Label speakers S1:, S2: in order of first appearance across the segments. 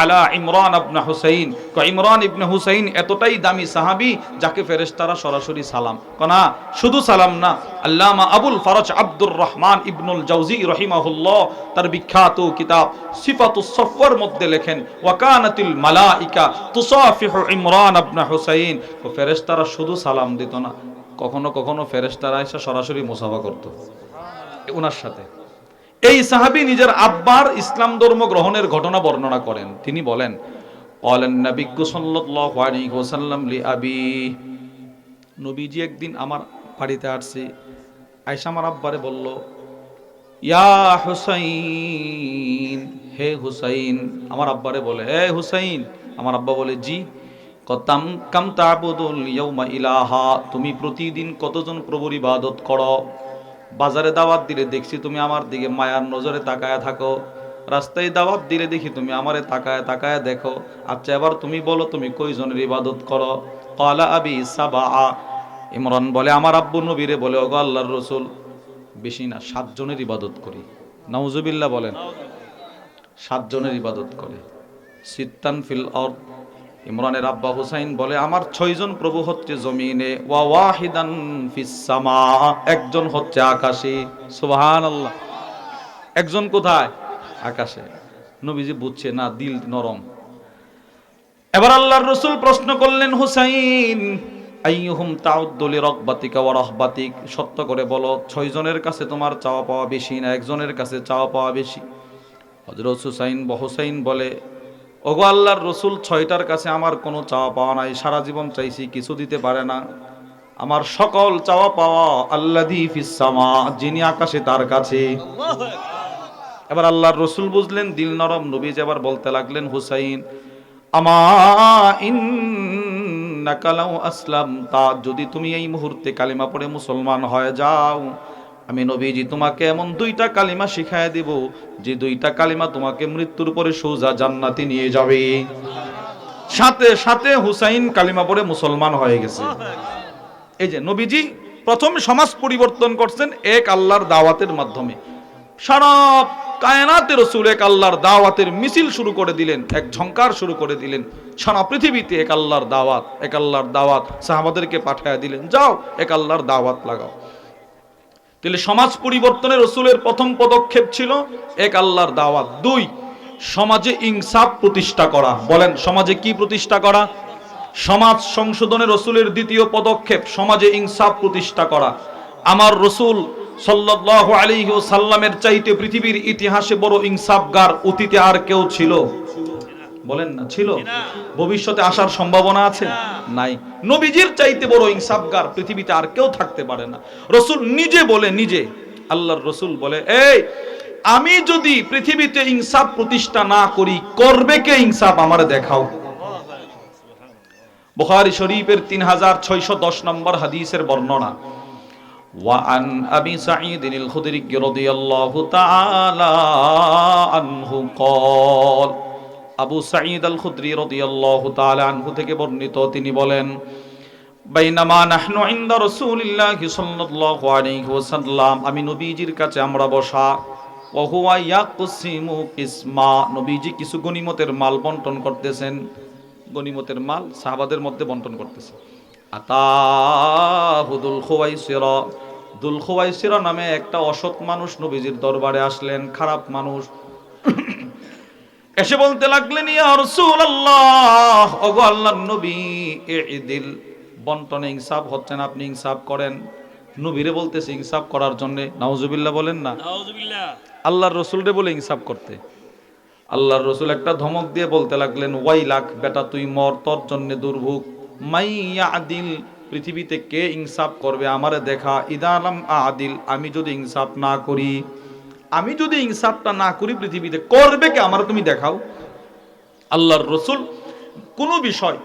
S1: আলা ইমরান আবনা হুসাইন। ইমরান ইবনে হুসাইন এতটাই দামি সাহাবী যাকে সরাসরি সালাম। কনা শুধু সালাম না, আল্লামা আবুল ফরজ আব্দুর রহমান ইবনুল জাওজি রহিমাহুল্লাহ তার বিখ্যাত কিতাব সফওয়ার মধ্যে লেখেন, ওয়াকানাতিল মালাইকা ইমরান আবনা হুসাইন। ও শুধু সালাম দিত না, কখনো কখনো ফেরেশতারা এসে সরাসরি মুসাফা করত। ওনার সাথে। এই সাহাবি নিজের আব্বার ইসলাম ধর্ম গ্রহণের ঘটনা বর্ণনা করেন। তিনি বলেন আবি। নবীজি একদিন আমার বাড়িতে আসছে আয়সা আমার আব্বারে বলল, ইয়া হুসাইন, হে হুসাইন। আমার আব্বারে বলে হে হুসাইন। আমার আব্বা বলে, জি। কতাম কাম তাবুদুল ইয়াউমা ইলাহা, তুমি প্রতিদিন কতজন প্রভুর ইবাদত করো? বাজারে দাওয়াত দিলে দেখছি তুমি আমার দিকে মায়ার নজরে তাকায় থাকো। রাস্তায় দাওয়াত দিলে দেখি তুমি আমারে তাকায় তাকায় দেখো। আচ্ছা এবার তুমি বলো, তুমি কয়জনের ইবাদত করো? কলা আবি সাবা। ইমরান বলে, আমার আব্বু নবীরে বলে, ওগো আল্লাহর রসুল, বেশি না, সাতজনের ইবাদত করি। নাউজুবিল্লাহ বলেন, সাতজনের ইবাদত করে। সিত্তান ফিল অর্থ ইমরানের আব্বা হুসাইন বলে, আমার ছয়জন প্রভু হচ্ছে জমিনে, ওয়া ওয়াহিদান ফিস সামা। একজন হচ্ছে আকাশে। সুবহানাল্লাহ। একজন কোথায়? আকাশে। নবীজি বুঝছে, না, দিল নরম। এবার আল্লাহর রসুল প্রশ্ন করলেন, হুসাইন, আইয়ুহুম তাউদ্দুলি রকবাতিকা ওয়া রাহবাতিক? সত্য করে বলো, ছয়জনের কাছে তোমার চাওয়া পাওয়া বেশি না, একজনের কাছে চাওয়া পাওয়া বেশি। হজরত হুসাইন হুসাইন বলে ওগো আল্লাহর রসুল ছয়টার কাছে আমার কোনো চাওয়া পাওয়া নাই, সারা জীবন চাইছি কিছু দিতে পারে না। আমার সকল চাওয়া পাওয়া আল্লাদি ফিসামা যিনি আকাশে তার কাছে। এবার আল্লাহর রসুল বুঝলেন, দিল নরম নবীজ এবার বলতে লাগলেন, হুসাইন, আমা ইন্নাকালাউ আসলাম তা যদি তুমি এই মুহূর্তে কালিমা পড়ে মুসলমান হয়ে যাও আমি নবীজি, তোমাকে এমন দুইটা কালিমা শিখায় দেব, যে দুইটা কালিমা তোমাকে মৃত্যুর পরে সোজা জান্নাতে নিয়ে যাবে। সাথে সাথে হুসাইন কালিমা পড়ে মুসলমান হয়ে গেছে। এই যে নবীজি প্রথম সমাজ পরিবর্তন করছেন এক আল্লাহর দাওয়াতের মাধ্যমে। সারা কায়নাতে রসুল এক আল্লাহর দাওয়াতের মিছিল শুরু করে দিলেন, এক ঝঙ্কার শুরু করে দিলেন। সারা পৃথিবীতে এক আল্লাহর দাওয়াত, এক আল্লাহর দাওয়াত সাহাবাদেরকে পাঠায় দিলেন, যাও, এক আল্লাহর দাওয়াত লাগাও। তাহলে সমাজ পরিবর্তনে রসুলের প্রথম পদক্ষেপ ছিল এক আল্লাহর দাওয়াত। দুই, সমাজে ইনসাফ প্রতিষ্ঠা করা। বলেন, সমাজে কি প্রতিষ্ঠা করা? সমাজ সংশোধনের রসুলের দ্বিতীয় পদক্ষেপ, সমাজে ইনসাফ প্রতিষ্ঠা করা। আমার রসুল সাল্লাল্লাহু আলাইহি সাল্লামের চাইতে পৃথিবীর ইতিহাসে বড় ইনসাফগার অতীতে আর কেউ ছিল। বলেন না ছিল ভবিষ্যতে আসার সম্ভাবনা আছে নাই নবীজির চাইতে বড় ইনসাফগার পৃথিবীতে আর কেউ থাকতে পারে না রসুল নিজে বলে নিজে আল্লাহর রসুল বলে এই আমি যদি পৃথিবীতে ইনসাফ প্রতিষ্ঠা না করি করবে কে ইনসাফ আমার দেখাও বুখারী শরীফের তিন হাজার ছয়শ দশ নম্বর হাদিসের বর্ণনা وعن أبي سعيد الخدري رضي الله تعالى عنه قال আবু সাঈদ আল খুদরি রাদিয়াল্লাহু তাআলা আনহু থেকে বর্ণিত, তিনি বলেন, বাইনামা নাহনু ইনদা রাসূলিল্লাহি সাল্লাল্লাহু আলাইহি ওয়াসাল্লাম, আমি নবীজির কাছে আমরা বসা, ওয়া হুয়া ইয়াকসিমু কিসমা। নবীজি কিছু গনিমতের মাল বন্টন করতেছেন গনিমতের মাল সাহাবাদের মধ্যে বন্টন করতেছেন আতাহুদুল খুয়াইসিরা দুল খুয়াইসিরা নামে একটা অসৎ মানুষ নবীজির দরবারে আসলেন, খারাপ মানুষ এসে বলতে লাগলেন ইয়া রাসূলুল্লাহ ওগো আল্লাহর নবী ইদিল বন্টনে ইনসাফ হচ্ছে না আপনি ইনসাফ করেন। নবীরে বলতেছে ইনসাফ করার জন্য নাউজুবিল্লাহ বলেন না। আল্লাহর রসুলরে বলে ইনসাফ করতে। আল্লাহর রসুল একটা ধমক দিয়ে বলতে লাগলেন ওয়াই লাখ বেটা তুই মর তোর জন্য দুর্ভোগ। মাইয়া আদিল পৃথিবীতে কে ইনসাফ করবে আমারে দেখা। ইদালাম আদিল আমি যদি ইনসাফ না করি আমি যদি ইনসাফটা না করি পৃথিবীতে, করবে কে? আমার তুমি দেখাও। আল্লাহর রসুল কোনো বিষয়,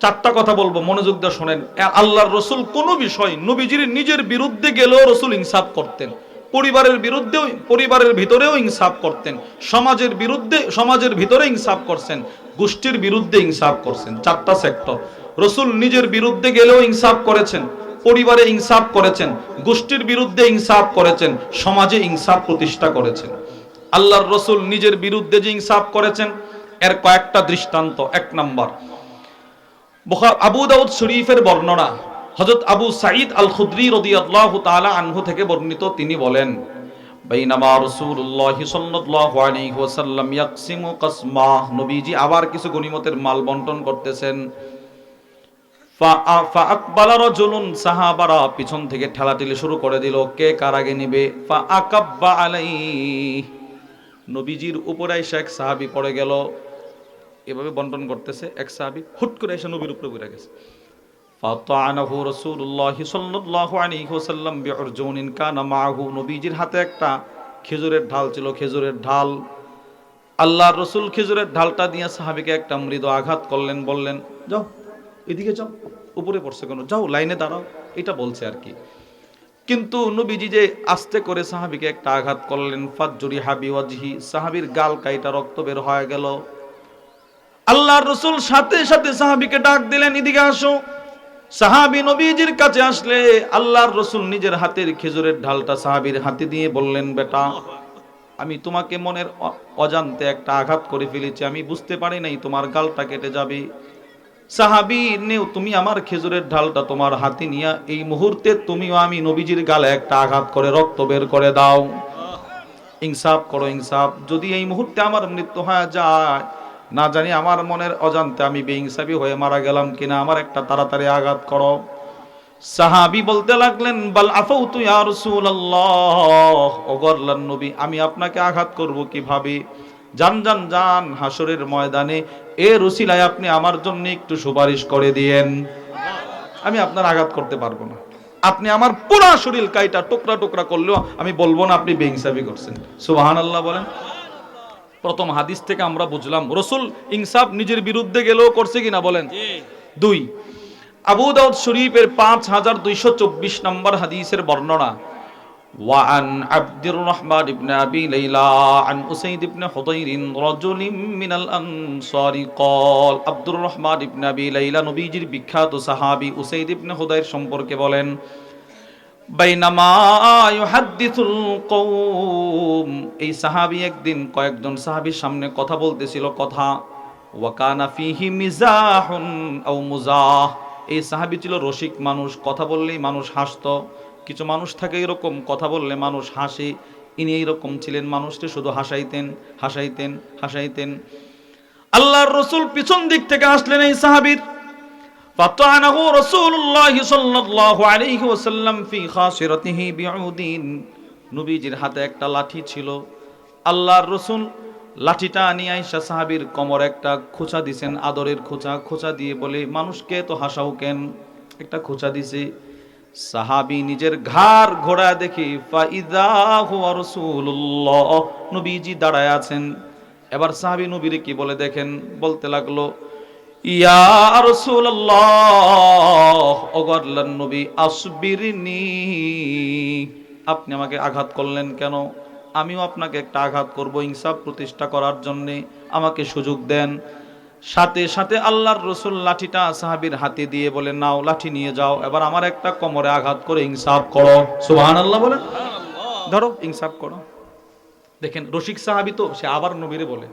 S1: চারটা কথা বলব, মনোযোগ দিয়ে শোনেন। আল্লাহর রসুল কোনো বিষয়, নবীজির নিজের বিরুদ্ধে গেলেও রসুল ইনসাফ করতেন। পরিবারের বিরুদ্ধেও, পরিবারের ভিতরেও ইনসাফ করতেন। সমাজের বিরুদ্ধে, সমাজের ভিতরে ইনসাফ করছেন। গোষ্ঠীর বিরুদ্ধে ইনসাফ করছেন। চারটা সেক্টর। রসুল নিজের বিরুদ্ধে গেলেও ইনসাফ করেছেন। পরিবারে ইনসাফ করেছেন, গোষ্ঠীর বিরুদ্ধে ইনসাফ করেছেন, সমাজে ইনসাফ প্রতিষ্ঠা করেছেন। আল্লাহর রসুল নিজের বিরুদ্ধে যে ইনসাফ করেছেন, এর কয়েকটা দৃষ্টান্ত। এক নাম্বার আবু দাউদ শরীফের বর্ণনা, হযরত আবু সাঈদ আল খুদরি রাদিয়াল্লাহু তাআলা আনহু থেকে বর্ণিত। তিনি বলেন, বাইনামা রাসূলুল্লাহি সাল্লাল্লাহু আলাইহি ওয়াসাল্লাম ইয়াকসিমু কাসমা নবীজি আবার কিছু গনিমতের মাল বন্টন করতেছেন। সাহাবারা পিছন থেকে ঠেলাঠেলি শুরু করে দিল। কে কার আগে নিবে? ফা আকাব্বা আলাইহি। নবীজির উপরে এসে এক সাহাবী পড়ে গেল। এভাবে বন্টন করতেছে এক সাহাবী। হুট করে এসে নবীর উপরে পড়ে গেছে। ফাতানাহু রাসূলুল্লাহি সাল্লাল্লাহু আলাইহি ওয়াসাল্লাম বিউরজুনিন কানা মাহু। নবীজির হাতে একটা খেজুরের ঢাল ছিল, খেজুরের ঢাল। আল্লাহর রসুল খেজুরের ঢালটা দিয়ে সাহাবিকে একটা মৃদু আঘাত করলেন, বললেন, যাও। এদিকে যাও, উপরে পড়ছে কেন? যাও, লাইনে দাঁড়াও, এটা বলছে আর কি। কিন্তু নবীজি যে আস্তে করে সাহাবীকে একটা আঘাত করলেন, ফাজ্জুরি হাবি ওয়াজহি, সাহাবীর গাল কাইটা রক্ত বের হয়ে গেল। আল্লাহর রসুল সাথে সাথে সাহাবীকে ডাক দিলেন, এদিকে আসো। সাহাবী নবীজির কাছে আসলে আল্লাহর রসুল নিজের হাতের খেজুরের ঢালটা সাহাবীর হাতে দিয়ে বললেন, বেটা, আমি তোমাকে মনের অজান্তে একটা আঘাত করে ফেলেছি, আমি বুঝতে পারি নাই তোমার গালটা কেটে যাবে। সাহাবি নেও তুমি আমার খেজুরের ঢালটা তোমার হাতে নিয়ে এই মুহূর্তে তুমিও আমি নবীজির গালে একটা আঘাত করে রক্ত বের করে দাও। ইনসাফ করো, ইনসাফ। যদি এই মুহূর্তে আমার মৃত্যু হয়ে যায়, না জানি আমার মনের অজান্তে আমি বেইনসাফি হয়ে মারা গেলাম কিনা, আমার একটা তাড়াতাড়ি আঘাত করো। সাহাবি বলতে লাগলেন, বাল আফাউ তুই আর নবী, আমি আপনাকে আঘাত করব কীভাবে? জান জান জান হাসরের ময়দানে। এ রসিলায় আপনি আমার জন্য একটু সুপারিশ করে দিয়েন। আমি আপনার আঘাত করতে পারব না। আপনি আমার পুরা শরীর কাইটা টুকরা টুকরা করলেও আমি বলব না আপনি বেইনসাফি করছেন। সুবাহান আল্লাহ বলেন। প্রথম হাদিস থেকে আমরা বুঝলাম রসুল ইনসাফ নিজের বিরুদ্ধে গেলেও করছে কিনা বলেন? দুই আবু দাউদ শরীফের পাঁচ হাজার দুইশো চব্বিশ নম্বর হাদিসের বর্ণনা وعن عبد الرحمن بن أبي ليلى عن أسيد بن حضير رجل من الأنصار قال عبد الرحمن بن أبي ليلى নবীজির বিখ্যাত সাহাবী উসাইদ ইবনে হুদাইর সম্পর্কে বলেন বাইনামা ইউহাদ্দিসুল কওম এই সাহাবী একদিন কয়েকজন সাহাবীর সামনে কথা বলতেছিল কথা ওয়াকানা ফিহি মিজাহুন আও মুজাহ এই সাহাবী ছিল রসিক মানুষ কথা বললেই মানুষ হাসতো কিছু মানুষ থাকে এরকম কথা বললে মানুষ হাসে ইনি এইরকম ছিলেন মানুষকে শুধু হাসাইতেন হাসাইতেন হাসাইতেন আল্লাহর রসুল পিছন দিক থেকে আসলেন এই সাহাবীর فطعنه رسول الله صلى الله عليه وسلم في خاصرته بعود নবীজির হাতে একটা লাঠি ছিল আল্লাহর রসুল লাঠিটা নিয়ে আইসা সাহাবীর কোমর একটা খোঁচা দিছেন আদরের খোঁচা খোঁচা দিয়ে বলে মানুষকে তো হাসাও কেন একটা খোঁচা দিছে সাহাবী নিজের ঘাড় ঘোড়া দেখি নবীজি দাঁড়ায় আছেন। এবার সাহাবী নবীরে কি বলে দেখেন? বলতে লাগল নবী আপনি আমাকে আঘাত করলেন কেন? আমিও আপনাকে একটা আঘাত করব ইনসাফ প্রতিষ্ঠা করার জন্যে। আমাকে সুযোগ দেন। সাথে সাথে আল্লাহর রসুল লাঠিটা সাহাবীর হাতে দিয়ে বলে নাও লাঠি নিয়ে যাও। এবার আমার একটা কোমরে আঘাত করে ইনসাফ করো। সুবহানাল্লাহ বলেন ধরো ইনসাফ করো। দেখেন রশিক সাহাবী তো সে আবার নবীরে বলে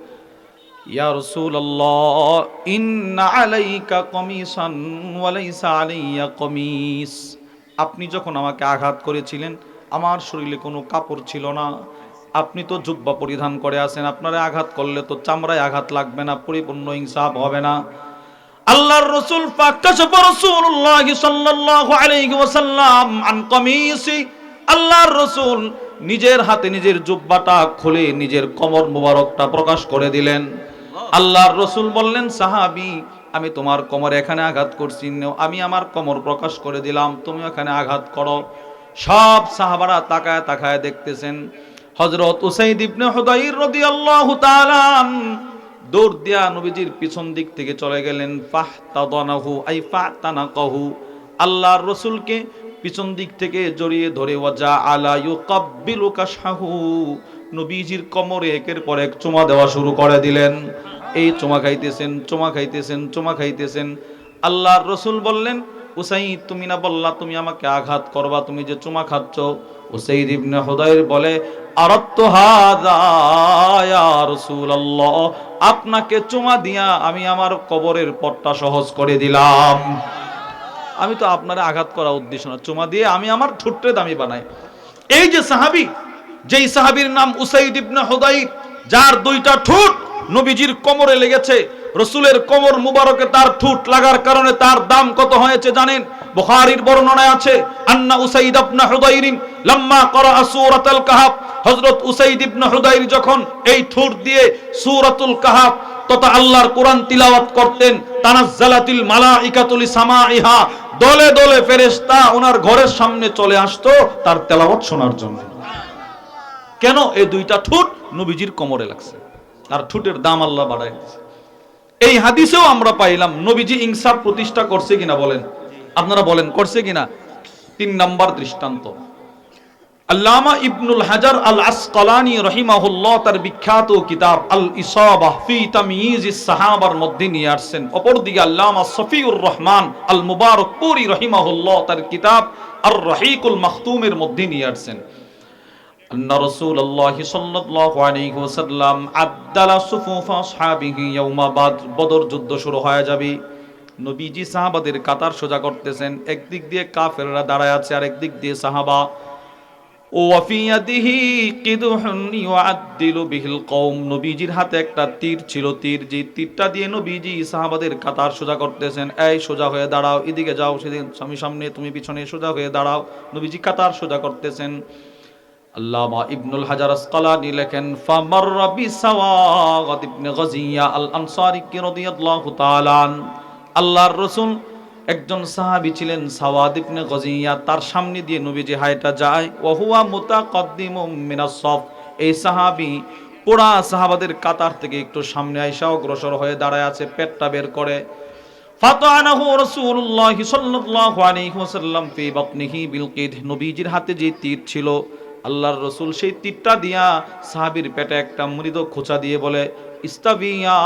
S1: ইয়া রাসূলুল্লাহ ইন্না আলাইকা কমিসান ওয়া লাইসা আলাইয়া কমিস। আপনি যখন আমাকে আঘাত করেছিলেন আমার শরীরে কোনো কাপড় ছিল না। আপনি তো জুব্বা পরিধান করে আছেন, আপনারে আঘাত করলে তো চামড়ায় আঘাত লাগবে না, পরিপূর্ণ ইনসাফ হবে না। আল্লাহর রসুল ফাকাশফ রাসূলুল্লাহ সাল্লাল্লাহু আলাইহি ওয়াসাল্লাম, আন কমিসি, আল্লাহর রসুল নিজের হাতে নিজের জুব্বাটা খুলে নিজের কমর মোবারকটা প্রকাশ করে দিলেন। আল্লাহর রসুল বললেন, সাহাবি, আমি তোমার কোমরে এখানে আঘাত করছি আমি আমার কোমর প্রকাশ করে দিলাম, তুমি এখানে আঘাত করো। সব সাহাবারা তাকায় তাকায় দেখতেছেন হযরত উসাইদ ইবনে হুদাইর রাদিয়াল্লাহু তাআলা দৌড় দিয়া নবীজির পিছন দিক থেকে চলে গেলেন। ফাহতাদানাহু, আই ফাতানাকাহু আল্লাহর রসুলকে পিছন দিক থেকে জড়িয়ে ধরে, ওয়াজা আলা ইউকাব্বিলু কাশহাহু নবীজির কোমরে একের পর এক চুমা দেওয়া শুরু করে দিলেন। এই চুমা খাইতেছেন চুমা খাইতেছেন চুমা খাইতেছেন। আল্লাহর রসুল বললেন উসাই তুমি না বললা তুমি আমাকে আঘাত করবা, তুমি যে চুমা খাচ্ছ উসাইদ ইবনে হুদাইর বলে আরাত্তু হাযা ইয়া রাসূলুল্লাহ, আপনাকে চুমা দিয়া আমি আমার কবরের পট্টা সহজ করে দিলাম। আমি তো আপনারে আঘাত করা উদ্দেশ্য না, চুমা দিয়ে আমি আমার ঠুট্টে দামি বানাই। এই যে সাহাবি, যেই সাহাবীর নাম উসাইদ ইবনে হুদাইর যার দুইটা ঠোঁট নবীজির কোমরে লেগেছে, রসুলের কোমর মুবারকে তার ঠুট লাগার কারণে তার দাম কত হয়েছে জানেন? বুখারীর বর্ণনায় আছে, আন্না উসাইদ ইবনে হুদাইরিন লাম্মা করা সূরাতুল কাহাফ, হযরত উসাইদ ইবনে হুদাইর যখন এই ঠুট দিয়ে সূরাতুল কাহাফ তথা আল্লাহর কোরআন তিলাওয়াত করতেন, তানাজ্জালাতিল মালাইকাতুল সামাইহা দলে দলে ফেরেশতা ওনার ঘরের সামনে চলে আসতো তার তেলাওয়াত শোনার জন্য। কেন এই দুইটা ঠুট নবীজির কোমরে লাগছে? আর ঠুটের দাম আল্লাহ বাড়ায় এই হাদিসেও আমরা পাইলাম, নবীজি ইনসাফ প্রতিষ্ঠা করছে কিনা বলেন। আপনারা বলেন করছে কিনা তিন নাম্বার দৃষ্টান্ত আল্লামা ইবনুল হাজার আল আসকালানি রহিমাহুল্লাহ তার বিখ্যাত কিতাব আল ইসাবাহ ফি তাময়িজ সাহাবার মধ্যে নিয়ে আসছেন অপরদিকে আল্লামা সফিউর রহমান আল মুবারকপুরি রহিমাহুল্লাহ তার কিতাব আর রহিকুল মাখতুমের মধ্যে নিয়ে আসছেন أن رسول الله صلى الله عليه وسلم عدل صفوف أصحابه يوم بدر বদর যুদ্ধ শুরু হয়ে যাবে নবীজি সাহাবাদের কাতার সোজা করতেছেন, একদিক দিয়ে কাফেররা দাঁড়ায় আছে আর একদিক দিয়ে সাহাবা। হাতে একটা তীর ছিল তীরটা দিয়ে নবীজি সাহাবাদের কাতার সোজা করতেছেন। এই, সোজা হয়ে দাঁড়াও, এদিকে যাও, সেদিন সামনে, তুমি পিছনে, সোজা হয়ে দাঁড়াও। নবীজি কাতার সোজা করতেছেন। ইবনুল হাজার আন। আল্লাহর রাসূল একজন সাহাবী ছিলেন সাওয়াদ ইবনে গাজিয়া, তার সামনে দিয়ে নবীজি হাইটা যায় ওয়া হুয়া মুতাকাদ্দিমুম মিনাস সফ। এই সাহাবী পুরা সাহাবাদের কাতার থেকে একটু সামনে আইসা অগ্রসর হয়ে দাঁড়ায় আছে, পেটটা বের করে। নবীজির হাতে যে তীর ছিল, আল্লাহর রসুল সেই তীরটা দিয়া সাহাবীর পেটে একটা মৃদ খোঁচা দিয়ে বলে, ইস্তাবিয়া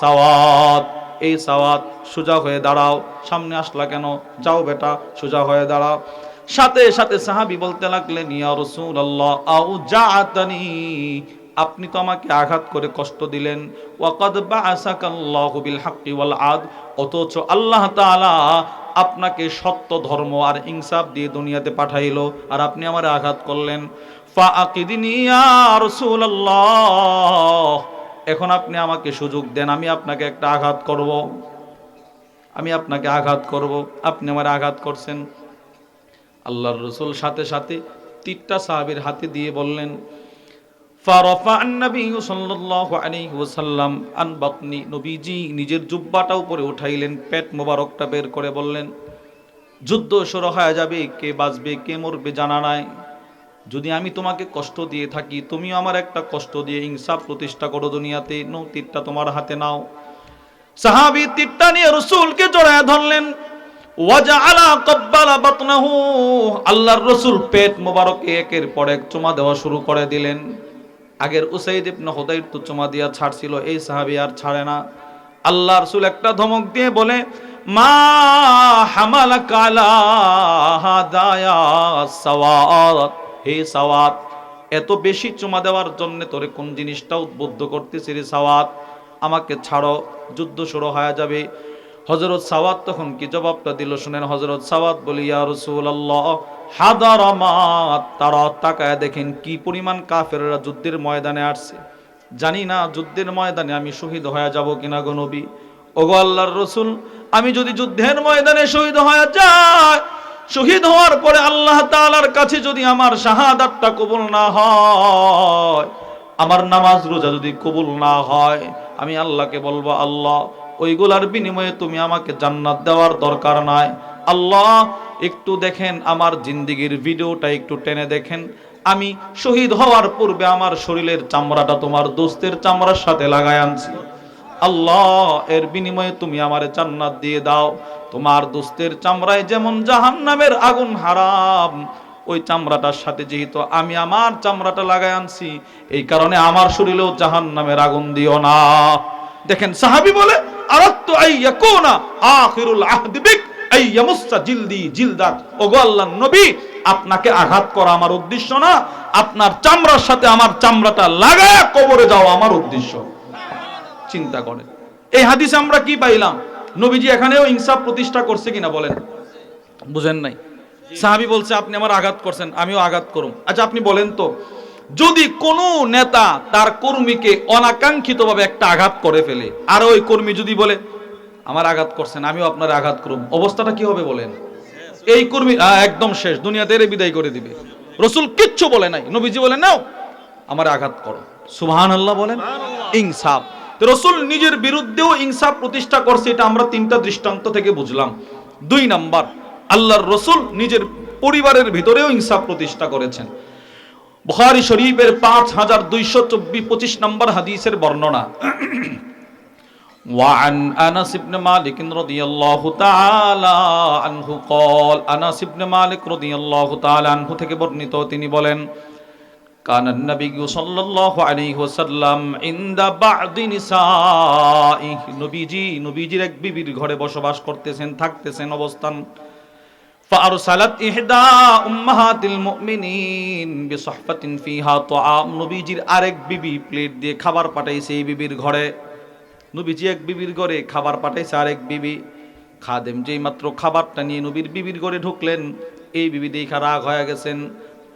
S1: সাওয়াত এই সাওয়াত সোজা হয়ে দাঁড়াও। সামনে আসলা কেন? যাও বেটা, সোজা হয়ে দাঁড়াও। সাথে সাথে সাহাবী বলতে লাগলেন, ইয়া রাসূলুল্লাহ আউ জাআতানি। আপনি তো আমাকে আঘাত করে কষ্ট দিলেন। আদ অথচ আল্লাহ আপনাকে সত্য, ধর্ম আর ইনসাফ দিয়ে দুনিয়াতে পাঠাইলো আর আপনি আমার আঘাত করলেন। ফাআকিদিনি ইয়া রাসূলুল্লাহ। এখন আপনি আমাকে সুযোগ দেন, আমি আপনাকে একটা আঘাত করব। আমি আপনাকে আঘাত করব। আপনি আমার আঘাত করছেন। আল্লাহর রসুল সাথে সাথে তীরটা সাহাবীর হাতে দিয়ে বললেন নবীজি নিজের জুব্বাটা উপরে উঠাইলেন, পেট মোবারকটা বের করে বললেন, যুদ্ধ শুরু হয়ে যাবে, কে বাঁচবে, কে মরবে জানা নাই। যদি আমি তোমাকে কষ্ট দিয়ে থাকি, তুমিও আমার একটা কষ্ট দিয়ে ইনসাফ প্রতিষ্ঠা করো দুনিয়াতে। নো তীরটা তোমার হাতে নাও। সাহাবি তীরটা নিয়ে রসুলকে জড়ায় ধরলেন। আল্লাহর রসুল পেট মোবারকে একের পর এক চুমা দেওয়া শুরু করে দিলেন। আগের উসাইদ ইবনে হুদাইর তো চুমা দিয়া ছাড়ছিল, এই সাহাবী আর ছাড়ে না। আল্লাহ রসুল একটা ধমক দিয়ে বলে, মা হামালাকা আলা হাদায়া সাওয়াত। হে সাওয়াত এত বেশি চুমা দেওয়ার জন্য তোরে কোন জিনিসটা উদ্বুদ্ধ করতেছি রে সাওয়াত আমাকে ছাড়ো, যুদ্ধ শুরু হয়ে যাবে। হজরত সাওয়াত তখন কি জবাবটা দিল শুনেন? হজরত সাওয়াত বলি, ইয়া রাসূলুল্লাহ হাদারামাত তারা, তাকায় দেখেন কি পরিমাণ কাফেররা যুদ্ধের ময়দানে আসছে। জানি না যুদ্ধের ময়দানে আমি শহীদ হয়ে যাব কিনা গো নবী। ওগো আল্লাহর রসুল, আমি যদি যুদ্ধের ময়দানে শহীদ হয়ে যাই শহীদ হওয়ার পরে আল্লাহ তাআলার কাছে যদি আমার শাহাদাতটা কবুল না হয়, আমার নামাজ রোজা যদি কবুল না হয়, আমি আল্লাহকে বলব, আল্লাহ, ওইগুলার বিনিময়ে তুমি আমাকে জান্নাত দেওয়ার দরকার নাই। আল্লাহ, একটু দেখেন আমার জিন্দিগির ভিডিওটা একটু টেনে দেখেন। আমি শহীদ হওয়ার পূর্বে আমার শরীরের চামড়াটা তোমার দোস্তের চামড়ার সাথে লাগাই আনছি। আল্লাহ, এর বিনিময়ে তুমি আমার জান্নাত দিয়ে দাও। তোমার দোস্তের চামড়ায় যেমন জাহান্নামের আগুন হারাম, ওই চামড়াটার সাথে যেহেতু আমি আমার চামড়াটা লাগাই আনছি, এই কারণে আমার শরীরেও জাহান্নামের আগুন দিও না। দেখেন সাহাবী বলে আপনাকে আঘাত করা আমার উদ্দেশ্য না, আপনার চামড়ার সাথে আমার চামড়াটা লাগায় কবরে যাওয়া আমার উদ্দেশ্য। চিন্তা করেন, এই হাদিসে আমরা কি পাইলাম? নবীজি এখানেও ইনসাফ প্রতিষ্ঠা করছে কিনা বলেন? বুঝেন নাই। সাহাবি বলছে আপনি আমার আঘাত করছেন আমিও আঘাত করুম। আচ্ছা আপনি বলেন তো যদি কোন নেতা তার কর্মীকে অনাকাঙ্ক্ষিতভাবে একটা আঘাত করে ফেলে আর ওই কর্মী যদি বলে আমার আঘাত করছেন আমিও আপনার আঘাত করুম অবস্থাটা কি হবে বলেন? এই কর্মী একদম শেষ দুনিয়াতে এরে বিদায় করে দিবে। রসুল কিচ্ছু বলে নাই নবীজি বলে নাও আমার আঘাত করো। সুবহান আল্লাহ বলেন ইনসাফ। রসুল নিজের বিরুদ্ধেও ইনসাফ প্রতিষ্ঠা করছে এটা আমরা তিনটা দৃষ্টান্ত থেকে বুঝলাম দুই নাম্বার আল্লাহর রসুল নিজের পরিবারের ভিতরেও ইনসাফ প্রতিষ্ঠা করেছেন বুখারী শরীফের পাঁচ হাজার দুইশো চব্বিশ পঁচিশ নম্বর হাদিসের বর্ণনা وعن انس بن مالك رضي الله تعالى عنه قال انس بن مالك رضي الله تعالى عنه থেকে বর্ণিত তিনি বলেন كان النبي صلى الله عليه وسلم عند بعض نسائه নবীজি নবীজির এক বিবির ঘরে বসবাস করতেছেন থাকতেছেন অবস্থান فأرسلت إحدى أمهات المؤمنين بصحفة فيها طعام নবীজির আরেক বিবি প্লেট দিয়ে খাবার পাঠাইছে এই বিবির ঘরে নবীজি এক বিবির ঘরে খাবার পাঠাইছে আরেক বিবি খাদেম যেই মাত্র খাবারটা নিয়ে নবীর বিবির ঘরে ঢুকলেন এই বিবি দেখা রাগ হয়ে গেছেন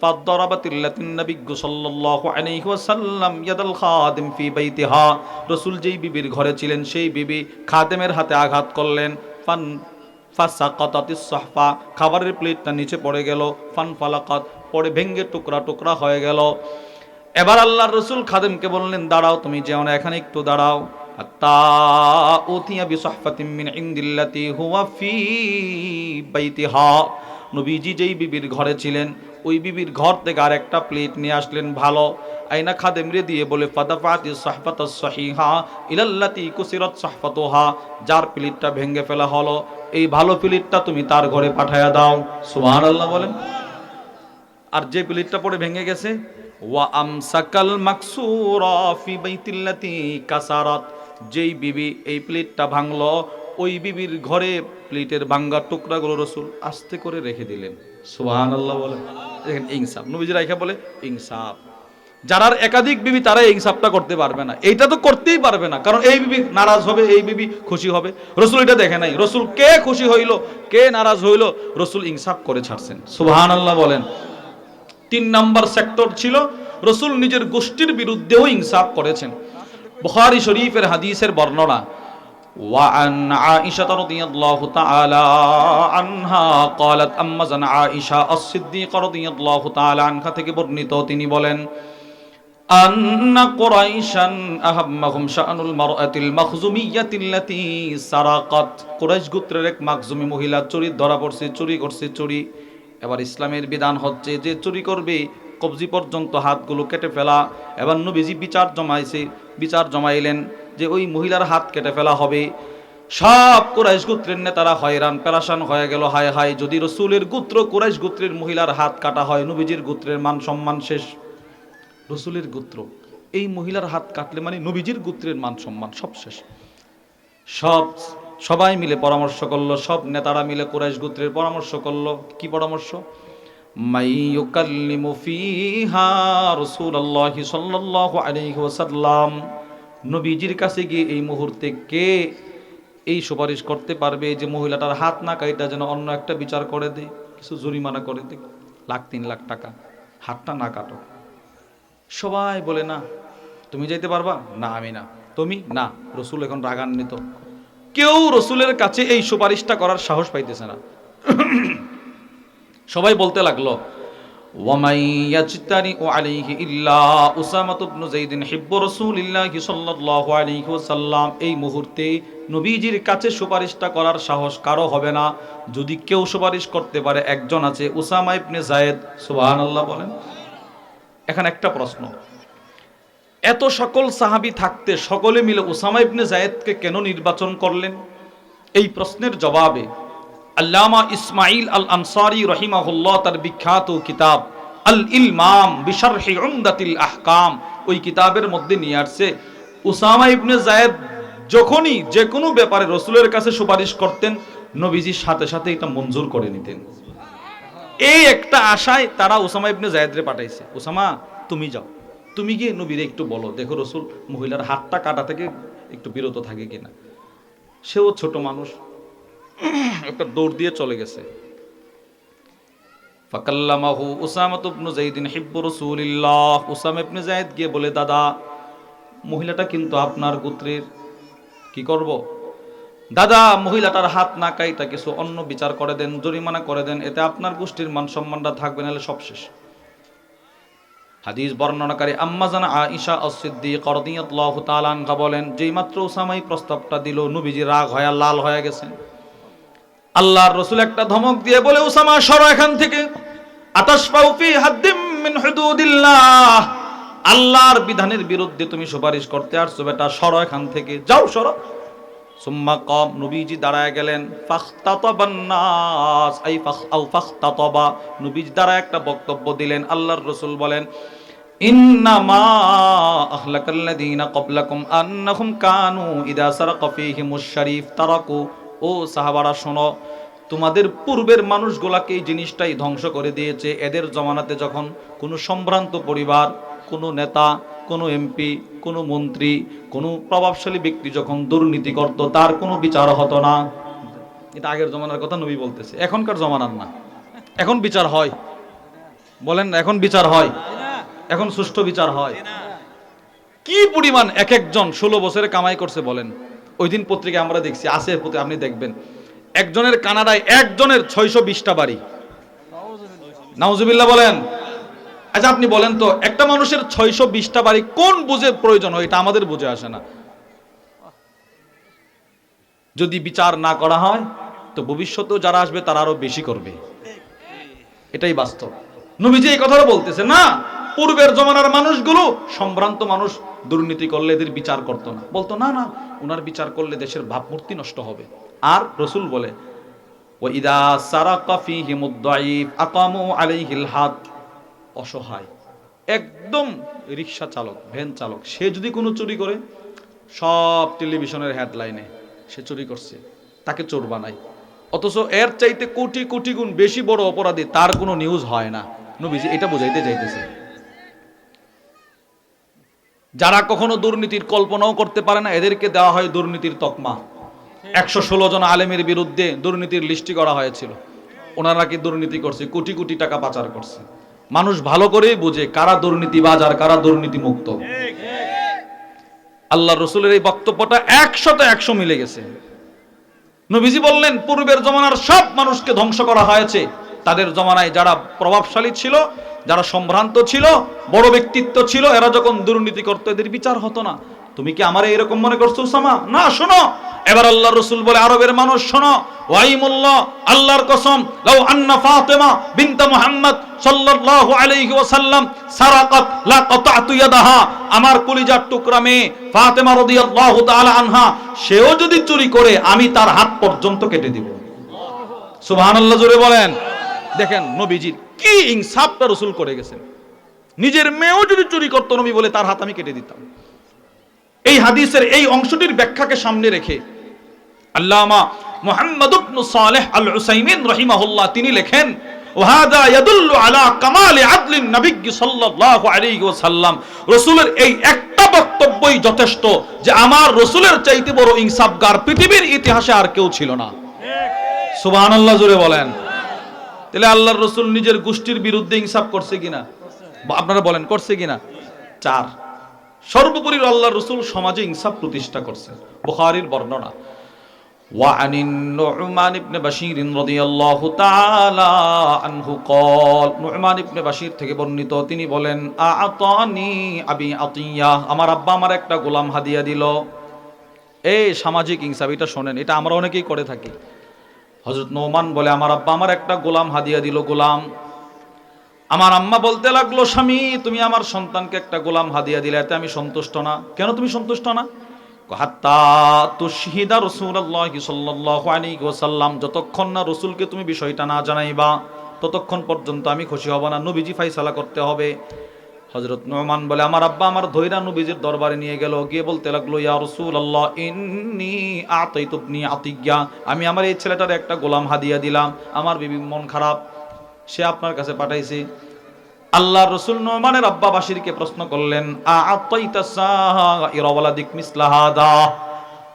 S1: فضربت التي النبي صلى الله عليه وسلم يد الخادم في بيتها রসুল যেই বিবির ঘরে ছিলেন সেই বিবি খাদেমের হাতে আঘাত করলেন ফান ফাসাকাতাতিস সাহফা খাবারের প্লেটটা নিচে পড়ে গেল ফান ফালাকাত পড়ে ভেঙ্গে টুকরা টুকরা হয়ে গেল এবার আল্লাহর রসুল খাদেমকে বললেন দাঁড়াও তুমি যেও না এখানে একটু দাঁড়াও হাত্তা উতিয়া বিসাহফাতিন মিন ইনদিল্লাতি হুয়া ফি বাইতিহা নবীজি যেই বিবির ঘরে ছিলেন ওই বিবির ঘর থেকে আর একটা প্লেট নিয়ে আসলেন, ভালো। আইনা খাদেম রে দিয়ে বলে, ফাদাফাতি সাহফাত সহিহা, ইলাল্লাতি কুসিরত সাহফাতুহা। যার প্লেটটা ভেঙে ফেলা হলো, এই ভালো প্লেটটা তুমি তার ঘরে পাঠায়া দাও। সুহান আল্লাহ বলেন। আর যে প্লেটটা পড়ে ভেঙে গেছে, ওয়া আমসাকাল মাকসুরা ফি বাইতিল্লাতি কাসারাত। যেই বিবি এই প্লেটটা ভাঙলো, ওই বিবির ঘরে প্লেটের ভাঙ্গা টুকরাগুলো রসুল আস্তে করে রেখে দিলেন। সুবহানাল্লাহ বলে। দেখেন, ইনসাফ। নবীজি রাইখা বলে, ইনসাফ। যারার একাধিক বিবি তারা ইনসাফটা করতে পারবে না। এইটা তো করতেই পারবে না। কারণ এই বিবি নারাজ হবে, এই বিবি খুশি হবে। রসুল এটা দেখে নাই। রসুল কে খুশি হইল, কে নারাজ হইল, রসুল ইনসাফ করে ছাড়ছেন। সুবহানাল্লাহ বলেন। তিন নাম্বার সেক্টর ছিল, রসুল নিজের গোষ্ঠীর বিরুদ্ধেও ইনসাফ করেছেন। বুখারী শরীফের হাদিসের বর্ণনা وعن عائشة رضي الله تعالى عنها قالت أما زن عائشة الصديقة رضي الله تعالى عنها থেকে বর্ণিত তিনি বলেন أن قريشا أهمهم شأن المرأة المخزومية التي سرقت কুরাইশ গোত্রের এক মাখজুমি মহিলা চুরি ধরা পড়ছে চুরি করছে চুরি এবার ইসলামের বিধান হচ্ছে যে চুরি করবে কবজি পর্যন্ত হাতগুলো কেটে ফেলা এবার নবীজি বিচার জমাইছে বিচার জমাইলেন যে ওই মহিলার হাত কেটে ফেলা হবে। সব কোরাইশ গোত্রের নেতারা হয়রান পেরাশান হয়ে গেল, হায় হায়। যদি রসুলের গোত্র কোরাইশ গোত্রের মহিলার হাত কাটা হয়, নবীজির গোত্রের মান সম্মান শেষ। রসুলের গোত্র, এই মহিলার হাত কাটলে মানে নবীজির গোত্রের মান সম্মান সব শেষ। সব, সবাই মিলে পরামর্শ করল, সব নেতারা মিলে কোরাইশ গোত্রের পরামর্শ করল। কি পরামর্শ? মাই ইউকাল্লিমু ফিহা রাসূলুল্লাহি সাল্লাল্লাহু আলাইহি নবীজির কাছে গিয়ে এই মুহূর্তে কে এই সুপারিশ করতে পারবে যে মহিলাটার হাত না কাইটা যেন অন্য একটা বিচার করে দে, কিছু জরিমানা করে দে? লাখ, তিন লাখ টাকা। হাতটা না কাটো। সবাই বলে, না, তুমি যাইতে পারবা? না, আমি না। তুমি? না। রসুল এখন রাগান্বিত। কেউ রসুলের কাছে এই সুপারিশটা করার সাহস পাইতেছে না। সবাই বলতে লাগল ওয়ামাই ইয়াজতারিউ আলাইহি ইল্লা উসামাত ইবনু যাইদিন হিব্বু রাসূলিল্লাহি সাল্লাল্লাহু আলাইহি ওয়াসাল্লাম এই মুহূর্তে নবীজির কাছে সুপারিশটা করার সাহস কারও হবে না। যদি কেউ সুপারিশ করতে পারে, একজন আছে উসামা ইবনে যায়েদ সুবহানাল্লাহ বলেন। এখন একটা প্রশ্ন। এত সকল সাহাবী থাকতে সকলে মিলে উসামা ইবনে জায়েদকে কেন নির্বাচন করলেন? এই প্রশ্নের জবাবে আল্লামা ইসমাইল আল আনসারি রহিমাহুল্লাহ তার বিখ্যাত কিতাব আল ইলমাম বিশারহি উমদাতিল আহকাম, ওই কিতাবের মধ্যে নিয়ে আসছে। উসামা ইবনে জায়েদ যখনই যে কোনো ব্যাপারে রসুলের কাছে সুপারিশ করতেন, নবীজির সাথে সাথে এটা মঞ্জুর করে নিতেন। এই একটা আশায় তারা ওসামা ইবনে জায়েদরে পাঠাইছে। ওসামা তুমি যাও। তুমি গিয়ে নবীরে একটু বলো। দেখো রসুল মহিলার হাতটা কাটা থেকে একটু বিরত থাকে কিনা। সেও ছোট মানুষ। একটা দৌড় দিয়ে চলে গেছে। ফাকাল্লামাহু উসামাত ইবনু যাইদিন, হিব্বু রাসূলিল্লাহ। উসামা ইবনে যায়েদ গিয়ে বলে, দাদা, মহিলাটা কিন্তু আপনার গোত্রের, কি করব? দাদা, মহিলাটার হাত না কাইটা কিছু অন্য বিচার করে দেন, জরিমানা করে দেন, এতে আপনার গোষ্ঠীর মান সম্মানটা থাকবে, নাহলে সব শেষ। হাদিস বর্ণনাকারী আম্মা জানা আয়েশা as-সিদ্দিক রাদিয়াল্লাহু তাআলা আনহা বলেন যেই মাত্র উসামাই প্রস্তাবটা দিল, নবীজি রাগ হয়ে, লাল হয়ে গেছেন। আল্লাহর রসুল একটা ধমক দিয়ে বলে, উসামা, সরো এখান থেকে। আল্লাহর বিধানের বিরুদ্ধে তুমি সুপারিশ করতে আসছো, বেটা, সরো এখান থেকে। যাও, সরো। সুম্মা কম, নবীজি দাঁড়ায় গেলেন। নবীজি দাঁড়ায় একটা বক্তব্য দিলেন। আল্লাহর রাসূল বলেন ইন্নামা আহলাকাল্লাযীনা ক্বাবলাকুম আন্নাহুম কানু ইদা সারাকা ফীহিমুশ শরীফ তারাকু। ও সাহাবারা, শোনো, তোমাদের পূর্বের মানুষগুলাকে এই জিনিসটাই ধ্বংস করে দিয়েছে। এদের জমানাতে যখন কোনো সম্ভ্রান্ত পরিবার, কোনো নেতা, কোনো এমপি, কোনো মন্ত্রী, কোনো প্রভাবশালী ব্যক্তি যখন দুর্নীতি করত, তার কোনো বিচার হতো না। এটা আগের জমানার কথা নবী বলতেছে। এখনকার জমানার না। এখন বিচার হয়। বলেন, এখন বিচার হয়। এখন সুষ্ঠু বিচার হয়। কি পরিমাণ এক একজন ষোলো বছরে কামাই করছে বলেন? ওই দিন পত্রিকায় আমরা দেখছি, আছে প্রতি আপনি দেখবেন। একজনের কানাডায় একজনের ছয়শো বিশটা বাড়ি। নাউজুবিল্লাহ বলেন। আচ্ছা আপনি বলেন তো, একটা মানুষের ছয়শো বিশটা বাড়ি কোন বুঝে প্রয়োজন হয়? এটা আমাদের বুঝে আসে না। যদি বিচার না করা হয়, তো ভবিষ্যতেও যারা আসবে, তারা আরও বেশি করবে। এটাই বাস্তব। নবীজি এই কথাটা বলতেছে, না, পূর্বের জমানার মানুষগুলো সম্ভ্রান্ত মানুষ দুর্নীতি করলে এদের বিচার করতো না। বলতো, না না ওনার বিচার করলে দেশের ভাবমূর্তি নষ্ট হবে। আর রসুল বলে হাদ। অসহায়। একদম রিক্সা চালক, ভ্যান চালক, সে যদি কোনো চুরি করে, সব টেলিভিশনের হেডলাইনে সে চুরি করছে। তাকে চোর বানায়। অথচ এর চাইতে কোটি কোটি গুণ বেশি বড় অপরাধী তার কোনো নিউজ হয় না। নবীজি এটা বোঝাইতে চাইতেছে। যারা কখনো দুর্নীতির কল্পনাও করতে পারে না, এদেরকে দেওয়া হয় দুর্নীতির তকমা। একশো ষোলো জন আলেমের বিরুদ্ধে দুর্নীতির লিস্টি করা হয়েছিল। ওনারা কি দুর্নীতি করছে? কোটি কোটি টাকা পাচার করছে। মানুষ ভালো করেই বুঝে কারা দুর্নীতিবাজ আর কারা দুর্নীতি মুক্ত আল্লাহ রসুলের এই বক্তব্যটা একশত একশো মিলে গেছে। নবীজি বললেন, পূর্বের জমানার সব মানুষকে ধ্বংস করা হয়েছে। তাদের জমানায় যারা প্রভাবশালী ছিল, যারা সম্ভ্রান্ত ছিল, বড় ব্যক্তিত্ব ছিল, এরা যখন দুর্নীতি করতো, এদের বিচার হতো না। তুমি কি আমার এরকম মনে করছ, উসামা? না, শোনো। এবার আল্লাহ রসুল বলে, আরবের মানুষ, শোনো। আল্লাহর কসম, লাউ আন্না ফাতেমা মুহাম্মদ সাল্লাল্লাহু আলাইহি ওয়াসাল্লাম সারাকাত লা কাতাতু ইয়াদাহা। আমার কলিজার টুকরা মেয়ে ফাতেমা রাদিয়াল্লাহু তাআলা আনহা, সেও যদি চুরি করে, আমি তার হাত পর্যন্ত কেটে দিব। সুবহানাল্লাহ, জোরে বলেন। দেখেন নবীজির কি ইনসাফটা রসুল করে গেছেন। নিজের মেয়েও যদি চুরি করতো নবী বলে তার হাত আমি কেটে দিতাম। এই হাদিসের এই অংশটির ব্যাখ্যাকে সামনে রেখে আল্লামা মুহাম্মদ ইবনে সালেহ আল উসাইমিন রাহিমাহুল্লাহ তিনি লেখেন ওয়াহাদা ইয়াদুল্লু আলা কামালি আদলিন নবী সাল্লাল্লাহু আলাইহি ওয়াসাল্লাম। রাসূলের এই একটা বক্তব্যই যথেষ্ট যে আমার রাসূলের চাইতে বড় ইনসাফগার পৃথিবীর ইতিহাসে আর কেউ ছিল না। সুবহানাল্লাহ জোরে বলেন। তাহলে আল্লাহর রসুল নিজের গোষ্ঠীর বিরুদ্ধে ইনসাফ করছে কিনা বা আপনারা বলেন করছে কিনা চার সর্বোপরি আল্লাহর রসুল সমাজে ইনসাফ প্রতিষ্ঠা করছেন বুখারীর বর্ণনা وعن النعمان بن بشير رضي الله تعالى عنه قال نعمان بن بشير থেকে বর্ণিত তিনি বলেন আতানি আবি আতিয়া আমার আব্বা আমার একটা গোলাম হাদিয়া দিল এই সামাজিক ইনসাফ এটা শোনেন এটা আমরা অনেকেই করে থাকি হজরত নোমান বলে, আমার আব্বা আমার একটা গোলাম, হাদিয়া দিল গোলাম। আমার আম্মা বলতে লাগল, স্বামী, তুমি আমার সন্তানকে একটা গোলাম, হাদিয়া দিলে, এতে আমি সন্তুষ্ট না। কেন তুমি সন্তুষ্ট না? যতক্ষণ না রসুলকে তুমি বিষয়টা না জানাইবা, ততক্ষণ পর্যন্ত আমি খুশি হব না। নবীজি ফাইসালা করতে হবে। হজরত নোমান বলে, আমার আব্বা আমার ধৈরা নবীজির দরবারে নিয়ে গেল। গিয়ে বলতে লাগল, ইয়া রাসূলুল্লাহ, ইন্নী আতাইতুবনি আতিজ্ঞা আমি আমার এই ছেলেটার একটা গোলাম হাদিয়া দিলাম। আমার বিবি মন খারাপ, সে আপনার কাছে পাঠাইছে। আল্লাহ রসুল নোমানের আব্বা বাসিরকে প্রশ্ন করলেন দিক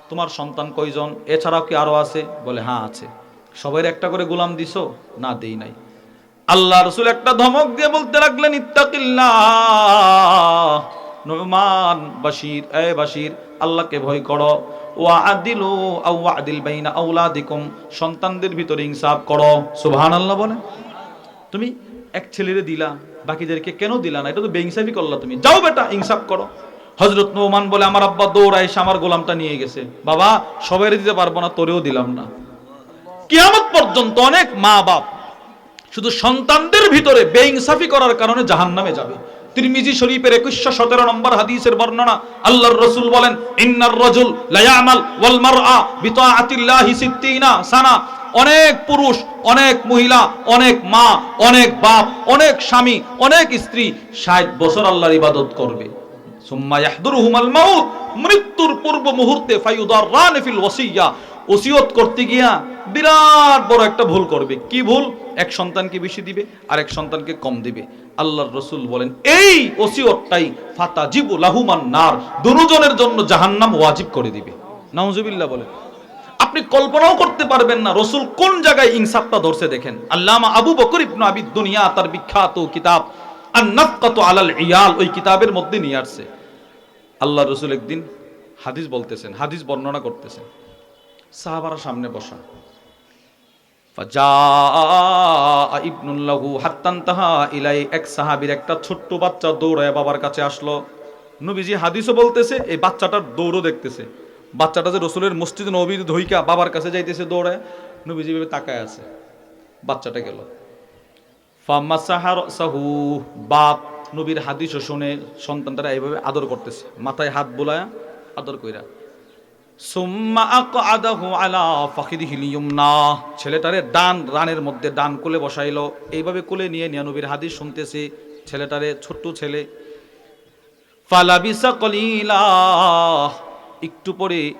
S1: তোমার সন্তান কয়জন? এছাড়াও কি আরও আছে? বলে হ্যাঁ আছে। সবাই একটা করে গোলাম দিছো? না, দেই নাই। আল্লাহ রসুল একটা ধমক দিয়ে বলতে লাগলেন, ইত্তাকিল্লাহ। নোমান, বাশির, এ বাশির, আল্লাহকে ভয় করো। ওয়া আদিলু আও আদিল বাইনা আউলাদিকুম সন্তানদের ভিতরে ইনসাফ করো। সুবহানাল্লাহ বলে তুমি এক ছেলেরে দিলা, বাকিদেরকে কেন দিলা না? এটা তো বেইনসাফি করলা তুমি। যাও বেটা, ইনসাফ করো। হজরত নোমান বলে, আমার আব্বা দৌড়ায় এসে আমার গোলামটা নিয়ে গেছে। বাবা সবাই দিতে পারব না, তোরেও দিলাম না। কিয়ামত পর্যন্ত অনেক মা বাপ শুধু সন্তানদের ভিতরে বেইনসাফি করার কারণে জাহান্নামে যাবে। তিরমিজি শরীফের একুশশো সতেরো নম্বর হাদিসের বর্ণনা আল্লাহর রসুল বলেন, ইন্নার রজুল লায়ামাল ওয়াল মারআ বিতাআতিল্লাহি সিত্তিনা সানা। অনেক পুরুষ, অনেক মহিলা, অনেক মা, অনেক বাপ, অনেক স্বামী, অনেক স্ত্রী ষাট বছর আল্লাহর ইবাদত করবে। সুম্মা ইয়াহদুরুহুমাল মাউত, মৃত্যুর পূর্ব মুহূর্তে ফায়ুদাররান ফিল ওয়াসিয়া। ওসিয়ত করতে গিয়া বিরাট বড় একটা ভুল করবে। কি ভুল? এক সন্তানকে বেশি দিবে আর এক সন্তানকে কম দিবে। আল্লাহর রসুল বলেন, এই ওসিয়তটাই ফাতা জিবু লাহুমান নার, দুজনের জন্য জাহান্নাম ওয়াজিব করে দিবে। নাউজুবিল্লাহ বলেন। আপনি কল্পনাও করতে পারবেন না রসুল কোন জায়গায় ইনসাফটা ধরছে দেখেন। আল্লামা আবু বকর ইবনু আবি দুনিয়া, তার বিখ্যাত কিতাব আর নাফকাতু আলাল ইয়াল, ওই কিতাবের মধ্যে নিয়ে আসছে। আল্লাহ রসুল একদিন হাদিস বলতেছেন, হাদিস বর্ণনা করতেছেন। সাহাবারা সামনে বসা। এক সাহাবীর একটা ছোট্ট বাচ্চা দৌড়ায় বাবার কাছে আসলো। নবীজি হাদিসও বলতেছে, এই বাচ্চাটার দৌড়ও দেখতেছে। বাচ্চাটা যে রসুলের মসজিদ নবীর ধইকা বাবার কাছে যাইতেছে দৌড়ায়, নবীজি ভেবে তাকায় আছে। বাচ্চাটা গেল। সাহু বাপ নবীর হাদিসও শুনে সন্তানটারা এইভাবে আদর করতেছে, মাথায় হাত বোলায় আদর কইরা। ছেলেটারে ডান রানের মধ্যে ডান কোলে বসাইলো। এইভাবে কোলে নিয়ে নিয়া নবীর হাদিস শুনতেছে। ছেলেটারে ছোট্ট ছেলে। ফালাবিসা কলিলা। একটু পরে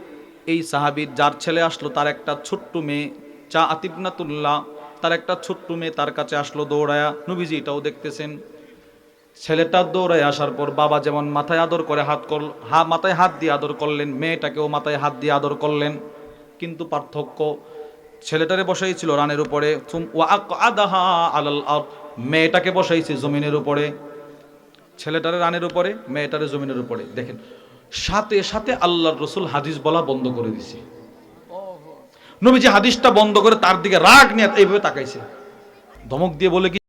S1: এই সাহাবীর যার ছেলে আসলো, তার একটা ছোট্ট মেয়ে, চা আতিবনাতুল্লাহ, তার একটা ছোট্ট মেয়ে তার কাছে আসলো দৌড়ায়া। নবীজি এটাও দেখতেছেন। ছেলেটা দৌড়ায় আসার পর বাবা যেমন মাথায় আদর করে হাত করল হা, মাথায় হাত দিয়ে আদর করলেন, মেয়েটাকেও মাথায় হাত দিয়ে আদর করলেন। কিন্তু পার্থক্য, ছেলেটারে বসাইছিল রানের উপরে। মেয়েটাকে বসাইছে জমিনের উপরে। ছেলেটারে রানের উপরে, মেয়েটারে জমিনের উপরে। দেখেন, সাথে সাথে আল্লাহর রসুল হাদিস বলা বন্ধ করে দিছে। নবীজি হাদিসটা বন্ধ করে তার দিকে রাগ নিয়ে এইভাবে তাকাইছে। ধমক দিয়ে বলে কি